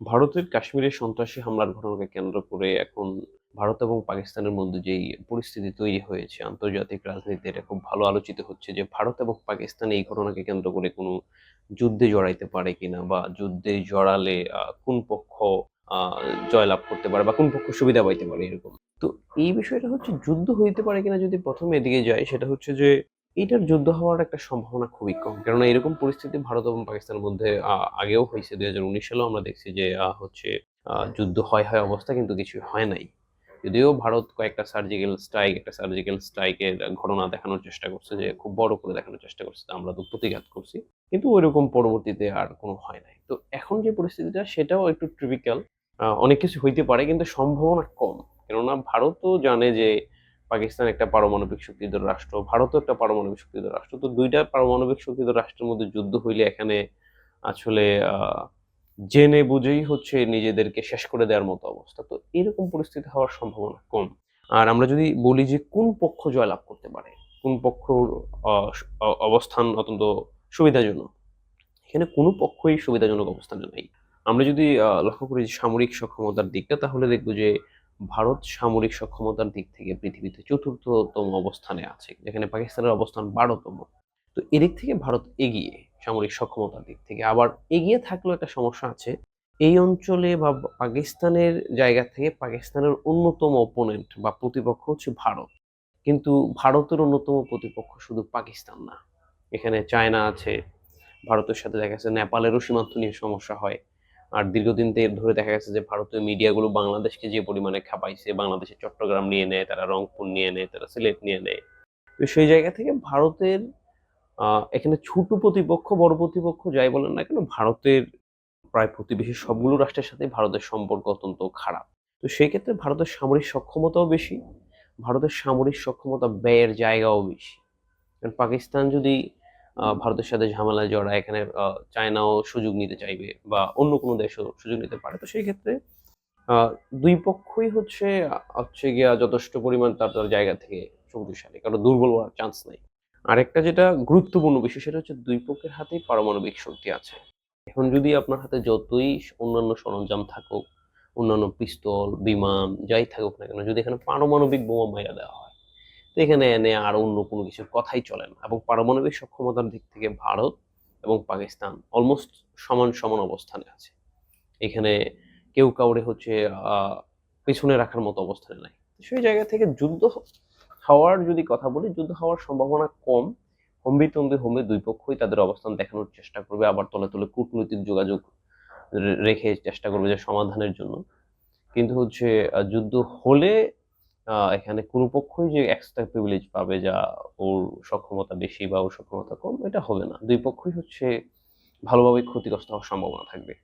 ভারতের কাশ্মীরে সন্ত্রাসী হামলার ঘটনাকে কেন্দ্র করে এখন ভারত এবং পাকিস্তানের মধ্যে যেই পরিস্থিতি তৈরি হয়েছে, আন্তর্জাতিক রাজনীতিতে এটা খুব ভালো আলোচিত হচ্ছে যে ভারত এবং পাকিস্তান এই ঘটনাকে কেন্দ্র করে কোনো যুদ্ধে জড়াইতে পারে কিনা বা যুদ্ধে জড়ালে কোন পক্ষ জয়লাভ করতে পারে বা কোন পক্ষ সুবিধা পাইতে পারে এরকম। তো এই বিষয়টা হচ্ছে যুদ্ধ হইতে পারে কিনা যদি প্রথমে এদিকে যায়, সেটা হচ্ছে যে এটার যুদ্ধ হওয়ার একটা সম্ভাবনা খুবই কম। কেননা এরকম পরিস্থিতি ভারত এবং পাকিস্তানের মধ্যে আগেও হয়েছে। দুই হাজার উনিশ সালেও আমরা দেখছি যে হচ্ছে যুদ্ধ হয় হয় অবস্থা, কিন্তু কিছু হয় নাই। যদিও ভারত কয়েকটা সার্জিক্যাল স্ট্রাইক একটা সার্জিক্যাল স্ট্রাইকের ঘটনা দেখানোর চেষ্টা করছে যে, খুব বড় করে দেখানোর চেষ্টা করছে আমরা তো প্রতিঘাত করছি। কিন্তু ওইরকম পরবর্তীতে আর কোনো হয় নাই। তো এখন যে পরিস্থিতিটা, সেটাও একটু ট্রিপিক্যাল অনেক কিছু হইতে পারে, কিন্তু সম্ভাবনা কম। কেননা ভারতও জানে যে পাকিস্তান একটা পারমাণবিক শক্তিধর রাষ্ট্র, ভারতও একটা পারমাণবিক শক্তিধর রাষ্ট্র। তো দুইটা পারমাণবিক শক্তিধর রাষ্ট্রের মধ্যে যুদ্ধ হইলে এখানে আসলে জেনে বুঝেই হচ্ছে নিজেদেরকে শেষ করে দেওয়ার মতো অবস্থা। তো এরকম পরিস্থিতি হওয়ার সম্ভাবনা কম। আর আমরা যদি বলি যে কোন পক্ষ জয়লাভ করতে পারে, কোন পক্ষ অবস্থান অত্যন্ত সুবিধাজনক, এখানে কোনো পক্ষই সুবিধাজনক অবস্থানে নাই। আমরা যদি লক্ষ্য করি যে সামরিক সক্ষমতার দিকটা, তাহলে দেখব যে ভারত সামরিক সক্ষমতার দিক থেকে পৃথিবীতে চতুর্থতম অবস্থানে আছে, যেখানে পাকিস্তানের অবস্থান বারোতম। তো এদিক থেকে ভারত এগিয়ে সামরিক সক্ষমতার দিক থেকে। আবার এগিয়ে থাকলেও একটা সমস্যা আছে, এই অঞ্চলে বা পাকিস্তানের জায়গা থেকে পাকিস্তানের অন্যতম অপোনেন্ট বা প্রতিপক্ষ হচ্ছে ভারত। কিন্তু ভারতের অন্যতম প্রতিপক্ষ শুধু পাকিস্তান না, এখানে চায়না আছে, ভারতের সাথে দেখা গেছে নেপালেরও সীমান্ত নিয়ে সমস্যা হয়। আর দীর্ঘদিন ধরে দেখা গেছে যে ভারতীয় মিডিয়াগুলো বাংলাদেশকে যে পরিমাণে খাপাইছে বাংলাদেশের চট্টগ্রাম নিয়ে নেয়, তারা রংপুর নিয়ে নেয়, তারা সিলেট নিয়ে নেয়। তো সেই জায়গা থেকে ভারতের এখানে ছোট প্রতিপক্ষ, বড় প্রতিপক্ষ যাই বলেন না কেন, ভারতের প্রায় প্রতিবেশী সবগুলো রাষ্ট্রের সাথে ভারতের সম্পর্ক অত্যন্ত খারাপ। তো সেই ক্ষেত্রে ভারতের সামরিক সক্ষমতাও বেশি, ভারতের সামরিক সক্ষমতা ব্যয়ের জায়গাও বেশি। কারণ পাকিস্তান যদি ভারতের সাথে ঝামেলায় জড়ায় এখানে চায়নাও সুযোগ নিতে চাইবে বা অন্য কোনো দেশও সুযোগ নিতে পারে। তো সেই ক্ষেত্রে দুই পক্ষই হচ্ছে হচ্ছে গিয়া যথেষ্ট পরিমাণ তার তার জায়গা থেকে শক্তিশালী, কারণ দুর্বল হওয়ার চান্স নাই। আরেকটা যেটা গুরুত্বপূর্ণ বিষয়, সেটা হচ্ছে দুই পক্ষের হাতেই পারমাণবিক শক্তি আছে। এখন যদি আপনার হাতে যতই অন্যান্য সরঞ্জাম থাকুক, অন্যান্য পিস্তল, বিমান, যাই থাকুক না কেন, যদি এখানে পারমাণবিক বোমা মাইরা দেওয়া হয় তো এখানে এনে আর অন্য কোনো কিছুর কথাই চলে না। এবং পারমাণবিক সক্ষমতার দিক থেকে ভারত এবং পাকিস্তান অলমোস্ট সমান সমান অবস্থানে আছে। এখানে কেউ কাউরে হচ্ছে পেছনে রাখার মতো অবস্থানে নাই। সেই জায়গা থেকে যুদ্ধ হওয়ার যদি কথা বলি, যুদ্ধ হওয়ার সম্ভাবনা কম। হম্বিতম্বি হোমে দুই পক্ষই তাদের অবস্থান দেখানোর চেষ্টা করবে, আবার তলে তলে কূটনৈতিক যোগাযোগ রেখে চেষ্টা করবে যে সমাধানের জন্য। কিন্তু হচ্ছে যুদ্ধ হলে এখানে কোনো পক্ষই যে এক্সট্রা প্রিভিলেজ পাবে যা ওর সক্ষমতা বেশি বা ওর সক্ষমতা কম, এটা হবে না। দুই পক্ষই হচ্ছে ভালোভাবে ক্ষতিগ্রস্ত হওয়ার সম্ভাবনা থাকবে।